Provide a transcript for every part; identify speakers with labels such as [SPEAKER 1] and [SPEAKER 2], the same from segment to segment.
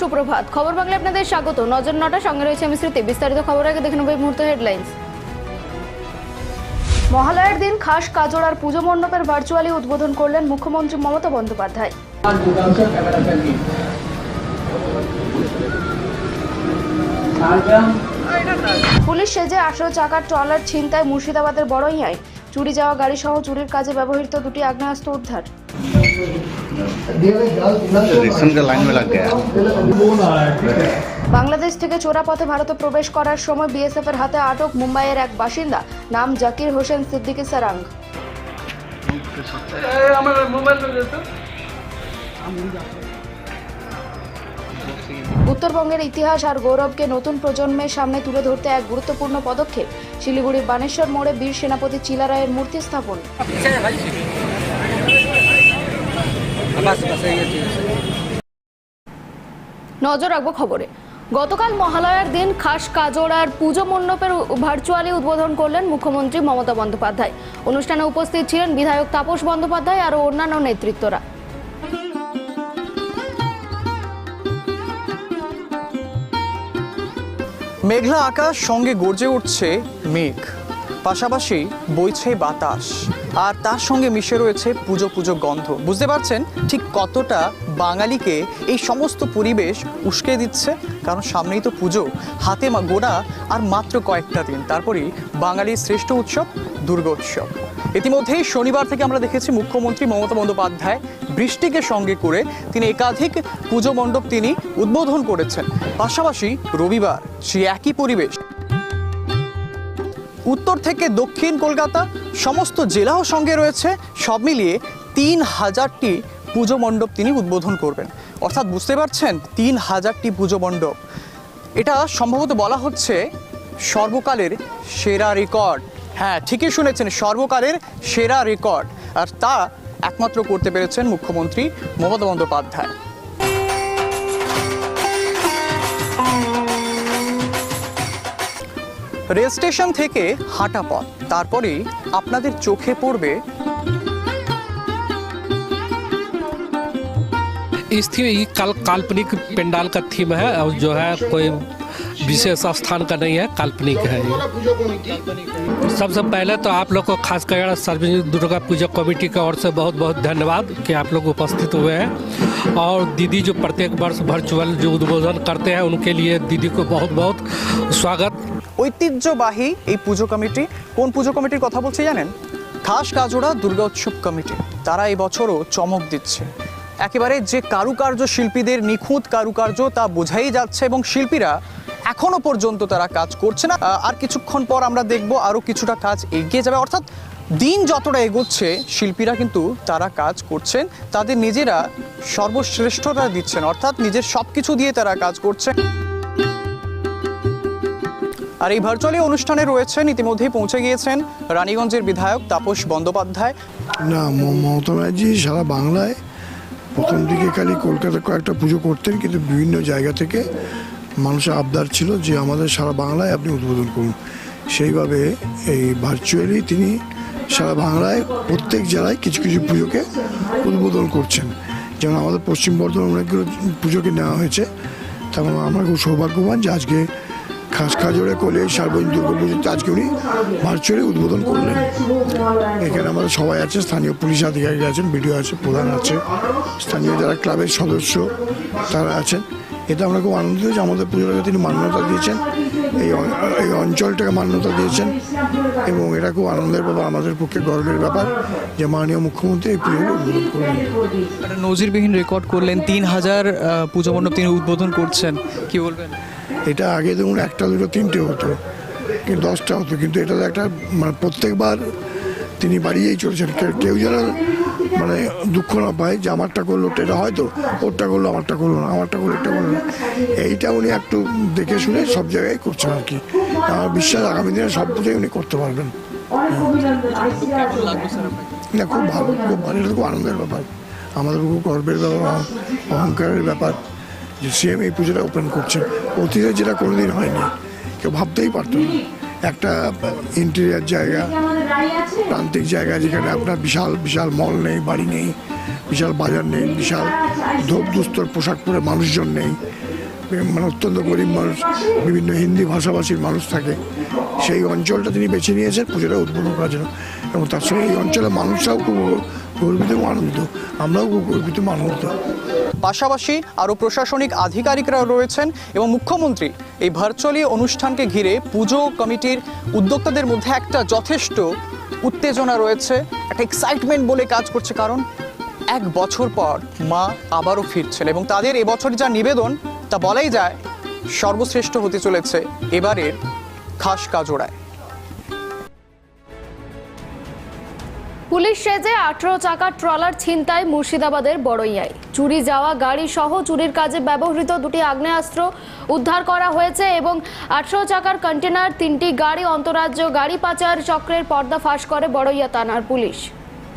[SPEAKER 1] সুপ্রভাত। খবর বাংলা আপনাদের স্বাগত। নজর নটা, সঙ্গে রয়েছে আমি স্মৃতি। বিস্তারিত খবর আগে দেখে নেব এই মুহূর্তে হেডলাইন্স মহালয়ার দিন খাস কাজড়ার পুজো মণ্ডপের ভার্চুয়ালি উদ্বোধন করলেন মুখ্যমন্ত্রী মমতা বন্দ্যোপাধ্যায়। পুলিশ সেজে আঠেরো চাকার ট্রলার ছিনতায় মুর্শিদাবাদের বড়ইয়ায়। চুরি যাওয়া গাড়ি সহ চুরির কাজে ব্যবহৃত দুটি আগ্নেয়াস্ত্র উদ্ধার। বাংলাদেশ থেকে চোরাপথে ভারতে প্রবেশ করার সময় বিএসএফ এর হাতে আটক মুম্বাইয়ের এক বাসিন্দা। নাম জাকির হোসেন সিদ্দিকি সারাং। উত্তরবঙ্গের ইতিহাস আর গৌরবকে নতুন প্রজন্মের সামনে তুলে ধরতে এক গুরুত্বপূর্ণ পদক্ষেপ। শিলিগুড়ির বানেশ্বর মোড়ে বীর সেনাপতি চিলারায়ের মূর্তি স্থাপন। নজর রাখব খবরে। গতকাল মহালয়ার দিন খাস কাজড়ার পুজো মণ্ডপের ভার্চুয়ালি উদ্বোধন করলেন মুখ্যমন্ত্রী মমতা বন্দ্যোপাধ্যায়। অনুষ্ঠানে উপস্থিত ছিলেন বিধায়ক তাপস বন্দ্যোপাধ্যায় আরও অন্যান্য নেতৃত্বরা।
[SPEAKER 2] মেঘলা আকাশ সঙ্গে গর্জে উঠছে মেঘ। পাশাপাশি বইছে বাতাস। আর তার সঙ্গে মিশে রয়েছে পুজো পুজো গন্ধ। বুঝতে পারছেন? ঠিক কতটা বাঙালিকে এই সমস্ত পরিবেশ উস্কে দিচ্ছে? কারণ সামনেই তো পুজো, হাতে গোড়া আর মাত্র কয়েকটা দিন। তারপরেই বাঙালির শ্রেষ্ঠ উৎসব দুর্গোৎসব। ইতিমধ্যেই শনিবার থেকে আমরা দেখেছি মুখ্যমন্ত্রী মমতা বন্দ্যোপাধ্যায় বৃষ্টিকে সঙ্গে করে তিনি একাধিক পুজো মণ্ডপ তিনি উদ্বোধন করেছেন। পাশাপাশি রবিবার সেই একই পরিবেশ উত্তর থেকে দক্ষিণ কলকাতা, সমস্ত জেলাও সঙ্গে রয়েছে। সব মিলিয়ে তিন হাজারটি পুজো মণ্ডপ তিনি উদ্বোধন করবেন। অর্থাৎ বুঝতে পারছেন, তিন হাজারটি পুজো মণ্ডপ। এটা সম্ভবত বলা হচ্ছে সর্বকালের সেরা রেকর্ড। হ্যাঁ ঠিকই শুনেছেন, সর্বকালের সেরা রেকর্ড। আর তা একমাত্র করতে পেরেছেন মুখ্যমন্ত্রী মমতা বন্দ্যোপাধ্যায়। রেল স্টেশন থেকে হাঁটা পথ তারপরেই আপনাদের চোখে পড়বে
[SPEAKER 3] इस थी ये कल काल्पनिक पंडाल का थीम है और जो है कोई विशेष स्थान का नहीं है काल्पनिक है ये सबसे पहले तो आप लोग को खासकर सार्वजनिक दुर्गा पूजा कमेटी की ओर से बहुत बहुत धन्यवाद कि आप लोग उपस्थित हुए हैं और दीदी जो प्रत्येक वर्ष वर्चुअल जो उद्बोधन करते हैं उनके लिए दीदी को बहुत बहुत स्वागत
[SPEAKER 2] ঐতিহ্যবাহী এই পুজো কমিটি। কোন পুজো কমিটির কথা বলছে জানেন? খাস কাজোড়া দুর্গা উৎসব কমিটি। তারা এই বছরও চমক দিচ্ছে। একেবারে যে কারুকার্য শিল্পীদের নিখুঁত কারুকার্য তা বোঝাই যাচ্ছে এবং শিল্পীরা এখনও পর্যন্ত তারা কাজ করছে না। আর কিছুক্ষণ পর আমরা দেখব আরও কিছুটা কাজ এগিয়ে যাবে। অর্থাৎ দিন যতটা এগোচ্ছে, শিল্পীরা কিন্তু তারা কাজ করছেন। তাদের নিজেরা সর্বশ্রেষ্ঠতা দিচ্ছেন। অর্থাৎ নিজের সব কিছু দিয়ে তারা কাজ করছেন আর এই ভার্চুয়ালি অনুষ্ঠানে রয়েছেন ইতিমধ্যেই পৌঁছে গিয়েছেন রানীগঞ্জের বিধায়ক তাপস বন্দ্যোপাধ্যায়।
[SPEAKER 4] না মমতা ব্যানার্জি সারা বাংলায় প্রথম দিকে খালি কলকাতায় কয়েকটা পুজো করতেন, কিন্তু বিভিন্ন জায়গা থেকে মানুষের আবদার ছিল যে আমাদের সারা বাংলায় আপনি উদ্বোধন করুন। সেইভাবে এই ভার্চুয়ালি তিনি সারা বাংলায় প্রত্যেক জেলায় কিছু কিছু পুজোকে উদ্বোধন করছেন। যেমন আমাদের পশ্চিম বর্ধমান অনেকগুলো পুজোকে নেওয়া হয়েছে, তেমন আমরা খুব সৌভাগ্যবান যে আজকে খাস খাজোড়ে করলে সার্বজনীন দুর্গা পুজোতে আজকে উনি ভার্চুয়ালি উদ্বোধন করলেন। এখানে আমাদের সবাই আছে, স্থানীয় পুলিশ আধিকারিক আছেন, বিডিও আছে, প্রধান আছে, স্থানীয় যারা ক্লাবের সদস্য তারা আছেন। এতে আমরা খুব আনন্দিত যে আমাদের পুজোটাকে তিনি মান্যতা দিয়েছেন, এই এই অঞ্চলটাকে মান্যতা দিয়েছেন এবং এটা খুব আনন্দের ব্যাপার, আমাদের পক্ষে গর্বের ব্যাপার যে মাননীয় মুখ্যমন্ত্রী এই পুজোটা উদ্বোধন করলেন।
[SPEAKER 2] নজিরবিহীন রেকর্ড করলেন, তিন হাজার পুজো মণ্ডপ তিনি উদ্বোধন করছেন, কি বলবেন?
[SPEAKER 4] এটা আগে দেখুন একটা, দুটো, তিনটে হতো কি দশটা হতো, কিন্তু এটা একটা মানে প্রত্যেকবার তিনি বাড়িয়েই চলেছেন। কেউ- যেন মানে দুঃখ না পায় যে আমারটা করল, এটা হয়তো ওরটা করল, আমারটা করল না, আমারটা করল, এটা করল না। এইটা উনি একটু দেখে শুনে সব জায়গায় করছেন আর কি। আমার বিশ্বাস আগামী দিনে সব পুজোই উনি করতে পারবেন। না, খুব ভালো খুব ভালো, এটা খুব আনন্দের ব্যাপার। আমাদের খুব গর্বের ব্যাপার, অহংকারের ব্যাপার। যে সিএম এই পুজোটা ওপেন করছেন। অতীতে যেটা কোনোদিন হয়নি। কেউ ভাবতেই পারতো না। একটা ইন্টেরিয়ার জায়গা, প্রান্তিক জায়গা যেখানে আপনার বিশাল বিশাল মল নেই, বাড়ি নেই, বিশাল বাজার নেই, বিশাল ধোপ দুস্তর পোশাক পরে মানুষজন নেই। মানে অত্যন্ত গরিব মানুষ, বিভিন্ন হিন্দি ভাষাভাষীর মানুষ থাকে। সেই অঞ্চলটা তিনি বেছে নিয়েছেন, পুজোটা উদ্বোধন করার জন্য। এবং তার সঙ্গে এই অঞ্চলের মানুষরাও খুব গর্বিত এবং আনন্দিত। আমরাও খুব গর্বিত আনন্দিত।
[SPEAKER 2] পাশাপাশি আরও প্রশাসনিক আধিকারিকরা রয়েছেন এবং মুখ্যমন্ত্রী এই ভার্চুয়ালি অনুষ্ঠানকে ঘিরে পুজো কমিটির উদ্যোক্তাদের মধ্যে একটা যথেষ্ট উত্তেজনা রয়েছে, একটা এক্সাইটমেন্ট বলে কাজ করছে কারণ এক বছর পর মা আবারও ফিরছেন এবং তাদের এবছর যা নিবেদন, তা বলাই যায় সর্বশ্রেষ্ঠ হতে চলেছে এবারের খাস কাজোড়ায়।
[SPEAKER 1] পুলিশ সেজে আঠেরো চাকার ট্রলার ছিনতাই মুর্শিদাবাদের বড়ইয়ায়। চুরি যাওয়া গাড়ি সহ চুরির কাজে ব্যবহৃত দুটি আগ্নেয়াস্ত্র উদ্ধার করা হয়েছে এবং আঠেরো চাকার কন্টেনার তিনটি গাড়ি, অন্তরাজ্য গাড়ি পাচার চক্রের পর্দা ফাঁস করে বড়ইয়া থানার পুলিশ।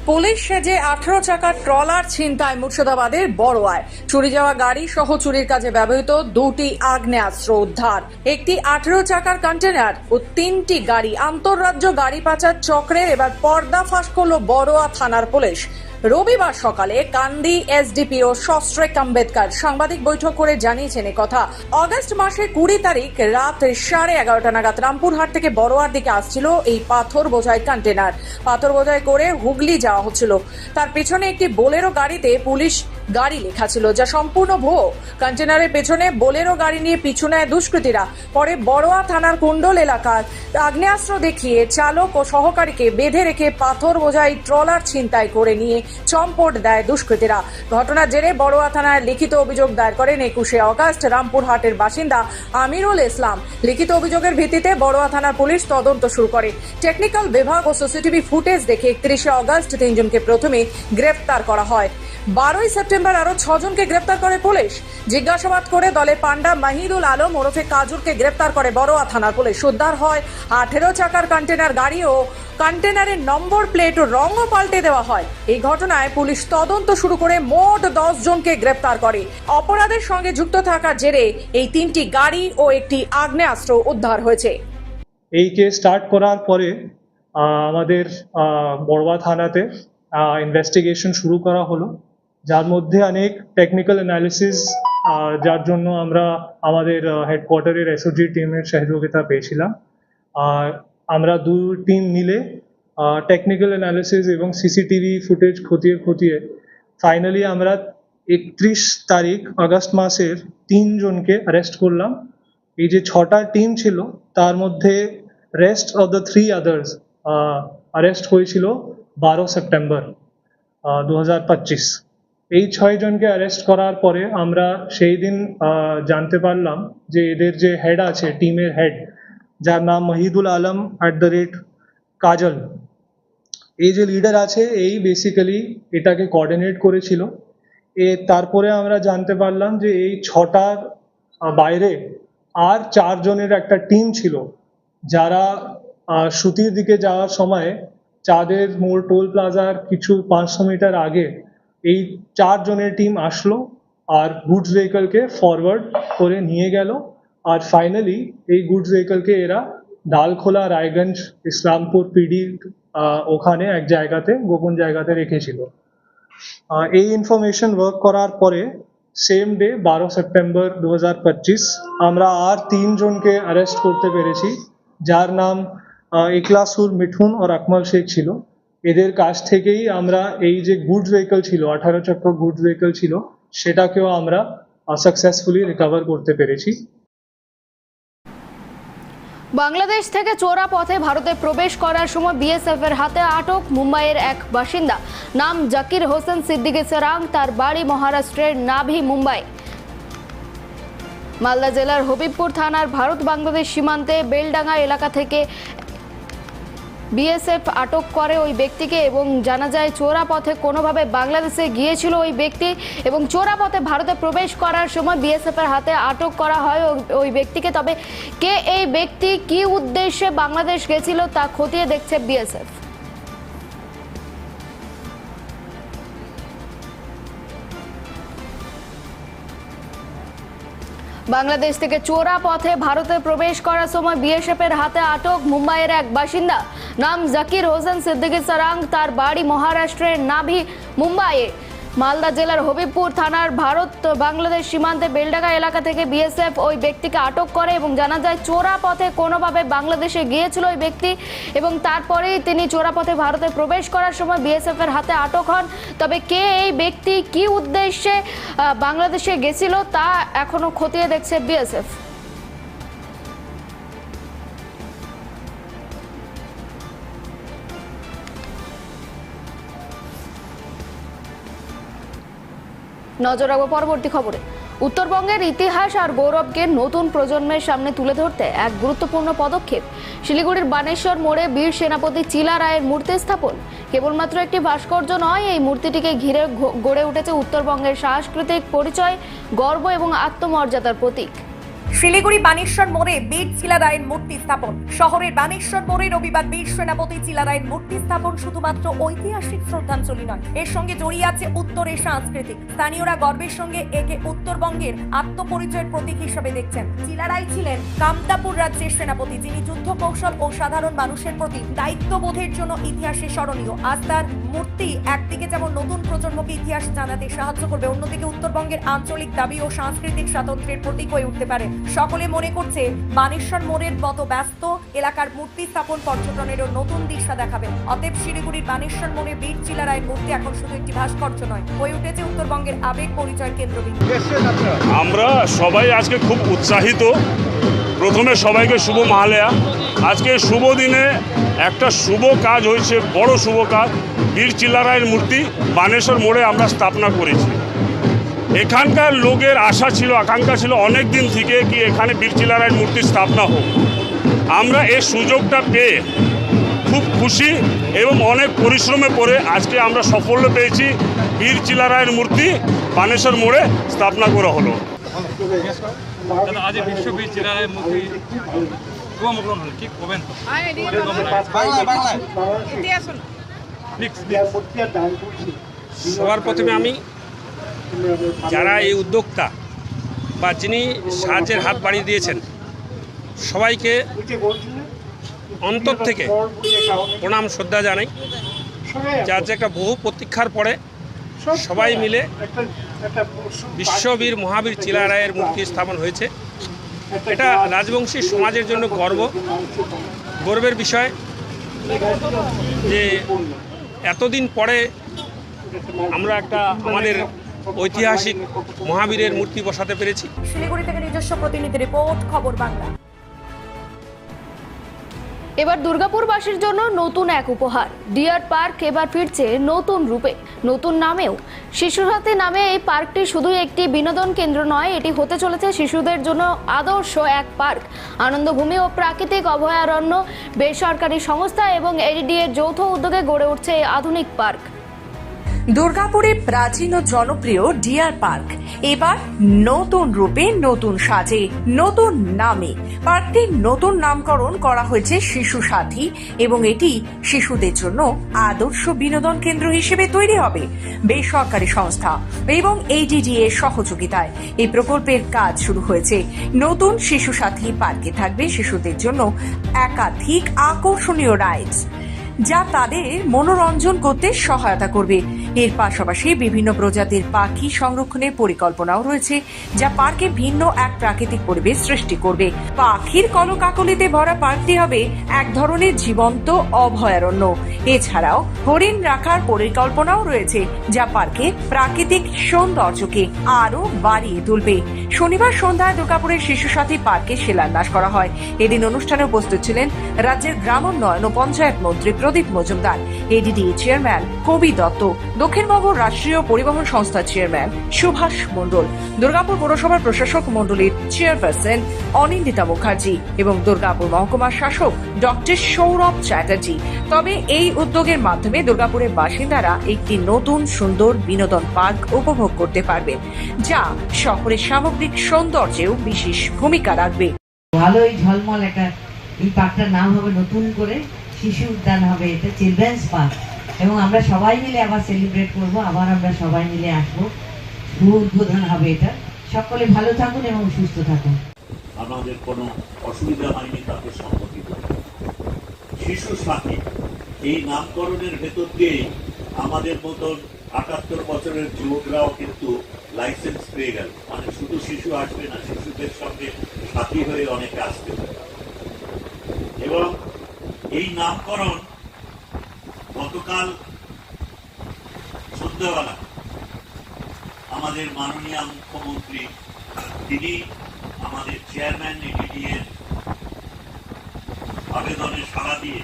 [SPEAKER 5] পুলিশ সেজে আঠারো চাকার ট্রলার ছিনতায় মুর্শিদাবাদের বড়োয়ায়। চুরি যাওয়া গাড়ি সহ চুরির কাজে ব্যবহৃত দুটি আগ্নেয়াস্ত্র উদ্ধার। একটি আঠারো চাকার কন্টেনার ও তিনটি গাড়ি। আন্তঃরাজ্য গাড়ি পাচার চক্রের এবার পর্দা ফাঁস করল বড়োয়া থানার পুলিশ। রবিবার সকালে কান্দি এসডিপিও সশ্রেক আম্বেদকর সাংবাদিক বৈঠক করে জানিয়েছেন কথা অগস্ট মাসের কুড়ি তারিখ রাত সাড়ে এগারোটা নাগাদ রামপুরহাট থেকে বড়োয়ার দিকে আসছিল এই পাথর বোঝাই কন্টেনার। পাথর বোঝাই করে হুগলি যাওয়া হচ্ছিল। তার পেছনে একটি বোলেরো গাড়িতে পুলিশ গাড়ি লেখা ছিল, যা সম্পূর্ণ ভুয়ো। কন্টেনারের পেছনে বোলেরো গাড়ি নিয়ে পিছু নেয় দুষ্কৃতীরা, পরে বড়োয়া থানার কুণ্ডল এলাকার আগ্নেয়াস্ত্র দেখিয়ে চালক ও সহকারীকে বেঁধে রেখে পাথর বোঝাই ট্রলার ছিনতাই করে নিয়ে চম্পট দেয় দুষ্কৃতীরা। ঘটনার জেরে বড়োয়া থানায় লিখিত অভিযোগ দায়ের করেন একুশে অগাস্ট রামপুরহাটের বাসিন্দা আমিরুল ইসলাম। লিখিত অভিযোগের ভিত্তিতে বড়োয়া থানার পুলিশ তদন্ত শুরু করে। টেকনিক্যাল বিভাগ ও সিসিটিভি ফুটেজ দেখে একত্রিশে অগাস্ট তিনজনকে প্রথমে গ্রেফতার করা হয়। বারোই সেপ্টেম্বর আরও ছজনকে গ্রেপ্তার করে পুলিশ। জিজ্ঞাসাবাদ করে দলে পান্ডা মাহিদুল আলম ওরফে কাজুরকে গ্রেপ্তার করে বড়োয়া থানার পুলিশ। উদ্ধার হয় আঠেরো চাকার কন্টেনার গাড়ি ও কন্টেনারের নম্বর প্লেট ও রঙও পাল্টে দেওয়া হয়। এই ঘটনায় পুলিশ তদন্ত শুরু করে মোট দশ জনকে গ্রেপ্তার করে। অপরাধের সঙ্গে যুক্ত থাকার জেরে এই তিনটি গাড়ি ও একটি আগ্নেয়াস্ত্র উদ্ধার হয়েছে।
[SPEAKER 6] এই কেস স্টার্ট করার পরে আমাদের বড়বা থানাতে ইনভেস্টিগেশন শুরু করা হলো। যার মধ্যে অনেক টেকনিক্যাল অ্যানালিসিস যার জন্য আমরা আমাদের হেডকোয়ার্টারের এসওজি টিমের সহযোগিতা পেয়েছিলাম। আমরা দু টিম মিলে টেকনিক্যাল অ্যানালিসিস এবং সিসিটিভি ফুটেজ খতিয়ে খতিয়ে ফাইনালি আমরা একত্রিশ তারিখ আগস্ট মাসের তিনজনকে অ্যারেস্ট করলাম। এই যে ছটা টিম ছিল, তার মধ্যে rest of the three others arrest হয়েছিল বারো সেপ্টেম্বর দু হাজার পঁচিশ। এই ছয় জনকে অ্যারেস্ট করার পরে আমরা সেই দিন জানতে পারলাম যে এদের যে হেড আছে টিমের হেড যার নাম Mohidul Alam at the rate Kajal. এই যে লিডার আছে, এই বেসিক্যালি এটাকে কোঅর্ডিনেট করেছিল। এ তারপরে আমরা জানতে পারলাম যে এই ছটার বাইরে আর চারজনের একটা টিম ছিল, যারা সুতির দিকে যাওয়ার সময় চাঁদের মোড়, টোল প্লাজার কিছু পাঁচশো মিটার আগে এই চারজনের টিম আসলো আর গুডস ভেহিকলকে ফরওয়ার্ড করে নিয়ে গেল। আর ফাইনালি এই গুডস ভেহিকলকে এরা ডালখোলা রায়গঞ্জ ইসলামপুর পিডি ওখানে এক জায়গাতে গোপন জায়গাতে রেখেছিল। এই ইনফরমেশন ওয়ার্ক করার পরে সেম ডে বারো সেপ্টেম্বর দু হাজার পঁচিশ আমরা আর তিনজনকে অ্যারেস্ট করতে পেরেছি যার নাম আহ, একলাসুর মিঠুন আর আকমল শেখ ছিল। এদের কাছ থেকেই আমরা এই যে গুডস ভেহিকল ছিল আঠারো চক্র গুডস ভেহিকল ছিল সেটাকেও আমরা সাকসেসফুলি রিকভার করতে পেরেছি।
[SPEAKER 1] বাংলাদেশ থেকে চোরা পথে ভারতে প্রবেশ করার সময় বিএসএফ এর হাতে আটক মুম্বাইয়ের এক বাসিন্দা। নাম জাকির হোসেন সিদ্দিকি সেরাং, তার বাড়ি মহারাষ্ট্রের নাভি, মুম্বাই। মালদা জেলার হবিবপুর থানার ভারত বাংলাদেশ সীমান্তে বেলডাঙ্গা এলাকা থেকে বিএসএফ আটক করে ওই ব্যক্তিকে এবং জানা যায় চোরা পথে কোনোভাবে বাংলাদেশে গিয়েছিল ওই ব্যক্তি এবং চোরা পথে ভারতে প্রবেশ করার সময় বিএসএফের হাতে আটক করা হয় ওই- ব্যক্তিকে। তবে কে এই ব্যক্তি, কি উদ্দেশ্যে বাংলাদেশ গেছিল তা খতিয়ে দেখছে বিএসএফ? বাংলাদেশ থেকে চোরা পথে ভারতে প্রবেশ করার সময় বিএসএফের হাতে আটক মুম্বাইয়ের এক বাসিন্দা। নাম জাকির হোসেন সিদ্দিকী সারাং, তার বাড়ি মহারাষ্ট্রের নাভি, মুম্বাইয়ে। মালদা জেলার হবিবপুর থানার ভারত বাংলাদেশ সীমান্তে বেলডাঙ্গা এলাকা থেকে বিএসএফ ওই ব্যক্তিকে আটক করে এবং জানা যায় চোরা পথে কোনোভাবে বাংলাদেশে গিয়েছিল ওই ব্যক্তি এবং তারপরেই তিনি চোরা পথে ভারতে প্রবেশ করার সময় বিএসএফ এর হাতে আটক হন। তবে কে এই ব্যক্তি, কি উদ্দেশ্যে বাংলাদেশে গেছিল তা এখনও খতিয়ে দেখছে বিএসএফ। নজর রাখব পরবর্তী খবরে। উত্তরবঙ্গের ইতিহাস আর গৌরবকে নতুন প্রজন্মের সামনে তুলে ধরতে এক গুরুত্বপূর্ণ পদক্ষেপ। শিলিগুড়ির বানেশ্বর মোড়ে বীর সেনাপতি চিলা রায়ের মূর্তি স্থাপন। কেবলমাত্র একটি ভাস্কর্য নয়, এই মূর্তিটিকে ঘিরে গড়ে উঠেছে উত্তরবঙ্গের সাংস্কৃতিক পরিচয়, গর্ব এবং আত্মমর্যাদার প্রতীক।
[SPEAKER 5] শিলিগুড়ি বানেশ্বর মোড়ে বীর চিলারায়ের মূর্তি স্থাপন। শহরের বানেশ্বর মোড়ে রবিবার বীর সেনাপতি চিলারায়ের মূর্তি স্থাপন শুধুমাত্র ঐতিহাসিক শ্রদ্ধাঞ্জলি নয়। এর সঙ্গে জড়িয়ে আছে উত্তরের সাংস্কৃতিক। স্থানীয়রা গর্বের সঙ্গে একে উত্তরবঙ্গের আত্মপরিচয়ের প্রতীক হিসেবে দেখছেন। চিলা রায় ছিলেন কামতাপুর রাজ্যের সেনাপতি, যিনি যুদ্ধ কৌশল ও সাধারণ মানুষের প্রতি দায়িত্ববোধের জন্য ইতিহাসে স্মরণীয়। আজ তার মূর্তি একদিকে যেমন নতুন প্রজন্মকে ইতিহাস জানাতে সাহায্য করবে, অন্যদিকে উত্তরবঙ্গের আঞ্চলিক দাবি ও সাংস্কৃতিক স্বাতন্ত্র্যের প্রতীক হয়ে উঠতে পারে। সকলে মনে করছে বানেশ্বর মোড়ের মতো ব্যস্ত এলাকার মূর্তি স্থাপন পর্যটনেরও নতুন দিশা দেখাবে। অতএব শিলিগুড়ির বানেশ্বর মোড়ে বীর চিলা রায়ের মূর্তি এখন শুধু একটি ভাস্কর্য নয়, হয়ে উঠেছে উত্তরবঙ্গের আবেগ পরিচয় কেন্দ্রবিন্দু।
[SPEAKER 7] আমরা সবাই আজকে খুব উৎসাহিত। প্রথমে সবাইকে শুভ মহালয়া। আজকে শুভ দিনে একটা শুভ কাজ হয়েছে, বড় শুভ কাজ। বীর চিল্লারায়ের মূর্তি বানেশ্বর মোড়ে আমরা স্থাপনা করেছি। এখানকার লোকের আশা ছিল আকাঙ্ক্ষা ছিল অনেক দিন থেকে কি এখানে বীর চিল্লারায়ের মূর্তি স্থাপনা হোক। আমরা এই সুযোগটা পেয়ে খুব খুশি এবং অনেক পরিশ্রমে পরে আজকে আমরা সাফল্য পেয়েছি বীর চিল্লারায়ের মূর্তি বানেশ্বর মোড়ে স্থাপনা করা হলো।
[SPEAKER 8] তো?
[SPEAKER 9] সবার প্রথমে আমি যারা এই উদ্যোক্তা বা যিনি সাহায্যের হাত বাড়িয়ে দিয়েছেন, সবাইকে অন্তর থেকে প্রণাম, শ্রদ্ধা জানাই। যার যে একটা বহু প্রতীক্ষার পরে সবাই মিলে বিশ্ববীর মহাবীর চিলা রায়ের মূর্তি স্থাপন হয়েছে। এটা রাজবংশী সমাজের জন্য গর্ব, গর্বের বিষয় যে এতদিন পরে আমরা একটা আমাদের ঐতিহাসিক মহাবীরের মূর্তি বসাতে পেরেছি।
[SPEAKER 5] শিলিগুড়ি থেকে নিজস্ব প্রতিনিধি রিপোর্ট, খবর বাংলা।
[SPEAKER 1] এবার দুর্গাপুরবাসীর জন্য নতুন এক উপহার। ডিয়ার পার্ক এবার ফিরছে নতুন রূপে। নতুন নামেও। শিশুসাথী নামে এই পার্কটি শুধু একটি বিনোদন কেন্দ্র নয়, এটি হতে চলেছে শিশুদের জন্য আদর্শ এক পার্ক। আনন্দভূমি ও প্রাকৃতিক অভয়ারণ্য, বেসরকারি সংস্থা এবং এডিডি এর যৌথ উদ্যোগে গড়ে উঠছে এই আধুনিক পার্ক।
[SPEAKER 5] দুর্গাপুরে প্রাচীন ও জনপ্রিয় ডিয়ার পার্ক। এবার নতুন রূপে নতুন সাজে, নতুন নামে। পার্কটির নতুন নামকরণ করা হয়েছে শিশু সাথী এবং এটি শিশুদের জন্য আদর্শ বিনোদন কেন্দ্র হিসেবে তৈরি হবে। বেসরকারি সংস্থা এবং এইডিডি এর সহযোগিতায় এই প্রকল্পের কাজ শুরু হয়েছে। নতুন শিশু সাথী পার্কে থাকবে শিশুদের জন্য একাধিক আকর্ষণীয় রাইডস যা তাদের মনোরঞ্জন করতে সহায়তা করবে। এর পাশাপাশি বিভিন্ন প্রজাতির পাখি সংরক্ষণের পরিকল্পনাও রয়েছে, যা পার্কে ভিন্ন এক প্রাকৃতিক পরিবেশ সৃষ্টি করবে। পাখির কলকাকলিতে ভরা পার্কটি হবে এক ধরনের জীবন্ত, অভয়ারণ্য। এছাড়াও হরিণ রাখার পরিকল্পনাও রয়েছে, যা পার্কে প্রাকৃতিক সৌন্দর্যকে আরও বাড়িয়ে তুলবে। শনিবার সন্ধ্যায় দুর্গাপুরের শিশু সাথী পার্কে শিলান্যাস করা হয়। এদিন অনুষ্ঠানে উপস্থিত ছিলেন রাজ্যের গ্রামোন্নয়ন ও পঞ্চায়েত মন্ত্রী প্রদীপ মজুমদার এডিডি চেয়ারম্যান কবি দত্ত, দক্ষিণবঙ্গ রাষ্ট্রীয় পরিবহন সংস্থার চেয়ারম্যান সুভাষ মণ্ডল, দুর্গাপুর পৌরসভার প্রশাসক মণ্ডলীর চেয়ারপারসন অনিন্দিতা মুখার্জি এবং দুর্গাপুর মহকুমার শাসক ডক্টর সৌরভ চ্যাটার্জি। তবে এই উদ্যোগের মাধ্যমে দুর্গাপুরের বাসিন্দারা একটি নতুন সুন্দর বিনোদন পার্ক উপভোগ করতে পারবেন যা শহরের সামগ্রিক সৌন্দর্যেও বিশেষ ভূমিকা রাখবে।
[SPEAKER 10] ভালোই ঝলমল একটা, এই পার্কটার নাম হবে নতুন করে শিশু উদ্যান হবে, এটা চিলড্রেন্স পার্ক এবং আমরা সবাই মিলে আবার সেলিব্রেট করব, আবার আমরা সবাই মিলে আসব। শুভ উদ্বোধন হবে এটা। সকলে ভালো থাকুন এবং সুস্থ থাকুন।
[SPEAKER 11] আমাদের কোনো অসুবিধা হয়নি তাতে সম্মতি শিশু সাথী, এই নামকরণের ভেতর দিয়েই আমাদের মতন আটাত্তর বছরের যুবকরাও কিন্তু লাইসেন্স পেয়ে গেল। মানে শুধু শিশু আসবে না, শিশুদের সঙ্গে সাথী হয়ে অনেকে আসতে এবং এই নামকরণ গতকাল সন্ধ্যাবেলা আমাদের মাননীয় মুখ্যমন্ত্রী, তিনি আমাদের চেয়ারম্যান, এডিডিএর আবেদনে সাড়া দিয়ে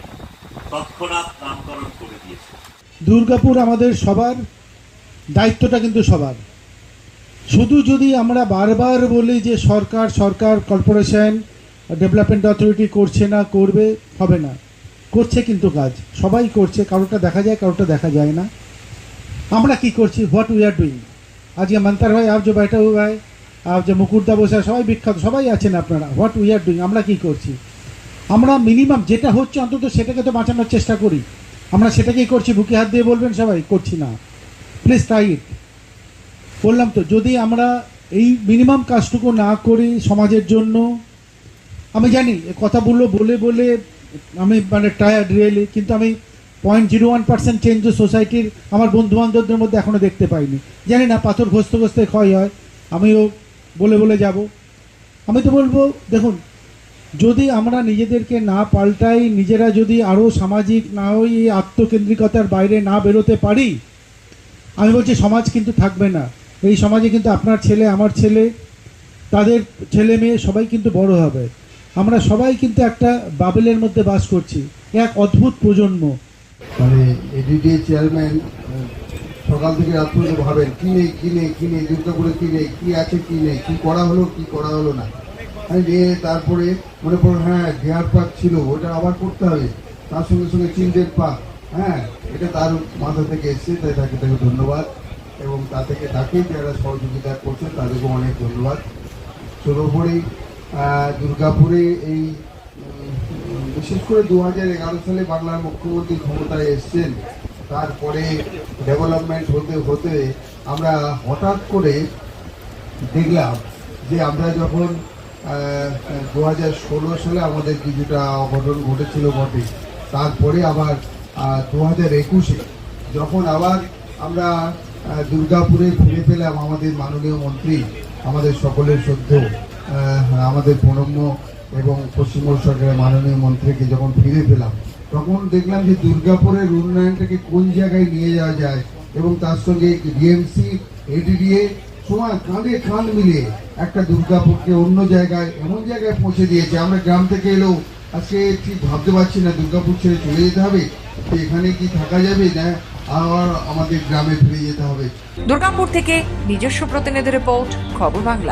[SPEAKER 11] তৎক্ষণাৎ নামকরণ করে দিয়েছে
[SPEAKER 12] দুর্গাপুর আমাদের সবার, দায়িত্বটা কিন্তু সবার। শুধু যদি আমরা বারবার বলি যে সরকার সরকার, কর্পোরেশন, ডেভেলপমেন্ট অথরিটি করছে না, করবে, হবে না। করছে কিন্তু কাজ। সবাই করছে কারোটা দেখা যায় কারোটা দেখা যায় না। আমরা কি করছি? হোয়াট উই আর ডুইং আজকে মান্তার ভাই আপ যে বাইটা ভাই আপ যে মুকুরদা বসে সবাই বিখ্যাত, সবাই আছেন আপনারা। হোয়াট উই আর ডুইং আমরা কি করছি? আমরা মিনিমাম যেটা হচ্ছে অন্তত সেটাকে তো বাঁচানোর চেষ্টা করি। আমরা সেটাকেই করছি। বুকে হাত দিয়ে বলবেন সবাই, করছি না। প্লিজ তাই ইট বললাম তো, যদি আমরা এই মিনিমাম কাজটুকু না করি সমাজের জন্য, আমি জানি কথা বলল বলে বলে আমি মানে টায়ার্ড রিয়েলি কিন্তু আমি point zero one percent change সোসাইটির আমার বন্ধু বান্ধবদের মধ্যে এখনও দেখতে পাইনি। জানি না, পাথর ঘষতে ঘষতে ক্ষয় হয়। আমিও বলে বলে যাব। আমি তো বলব, দেখুন, যদি আমরা নিজেদেরকে না পাল্টাই, নিজেরা যদি আরও সামাজিক না ওই আত্মকেন্দ্রিকতার বাইরে না বেরোতে পারি, আমি বলছি সমাজ কিন্তু থাকবে না। এই সমাজে কিন্তু আপনার ছেলে, আমার ছেলে, তাদের ছেলে মেয়ে সবাই কিন্তু বড় হবে। আমরা সবাই কিন্তু একটা বাবেলের মধ্যে বাস করছি। এক অদ্ভুত প্রজন্ম।
[SPEAKER 13] মানে এডিডিএ চেয়ারম্যান সকাল থেকে রাত পর্যন্ত ভাবেন, কি নেই কি নেই কি নেই দুর্গাপুরে কি নেই, কি আছে, কি নেই, কি করা হলো, কি করা হলো না? হ্যাঁ দিয়ে তারপরে মনে পড়ো হ্যাঁ ডিয়ার পার্ক ছিল, ওটা আবার করতে হবে। তার সঙ্গে সঙ্গে চিলড্রেন পার্ক হ্যাঁ এটা তার মাথা থেকে এসছে, তাই তাকে তাকে ধন্যবাদ। এবং তা থেকে তাকে যারা সহযোগিতা করছেন তাদেরকে অনেক ধন্যবাদ। সর্বোপরি দুর্গাপুরে এই বিশেষ করে দু হাজার এগারো সালে বাংলার মুখ্যমন্ত্রী ক্ষমতায় এসছেন, তারপরে ডেভেলপমেন্ট হতে হতে আমরা হঠাৎ করে দেখলাম যে আমরা যখন দু হাজার ষোলো সালে আমাদের কিছুটা অঘটন ঘটেছিল বটে, তারপরে আবার দু হাজার একুশে যখন আবার আমরা দুর্গাপুরে ফিরে পেলাম আমাদের মাননীয় মন্ত্রী, আমাদের সকলের সদ্য। আমাদের প্রণম্য এবং পশ্চিমবঙ্গ সরকারের মাননীয় মন্ত্রীকে যখন ফিরে পেলাম, তখন দেখলাম যে দুর্গাপুরের উন্নয়নটাকে কোন জায়গায় নিয়ে যাওয়া যায় এবং তার সঙ্গে ডিএমসি, এডিডিএ, সময় কাঁধে কাঁধ মিলিয়ে একটা দুর্গাপুরকে অন্য জায়গায়, এমন জায়গায় পৌঁছে দিয়েছে। আমরা গ্রাম থেকে এলেও আজকে ঠিক ভাবতে পারছি না দুর্গাপুর ছেড়ে চলে যেতে হবে এখানে কি থাকা যাবে না, আবার আমাদের গ্রামে ফিরে যেতে হবে।
[SPEAKER 5] দুর্গাপুর থেকে নিজস্ব প্রতিনিধি রিপোর্ট, খবর বাংলা।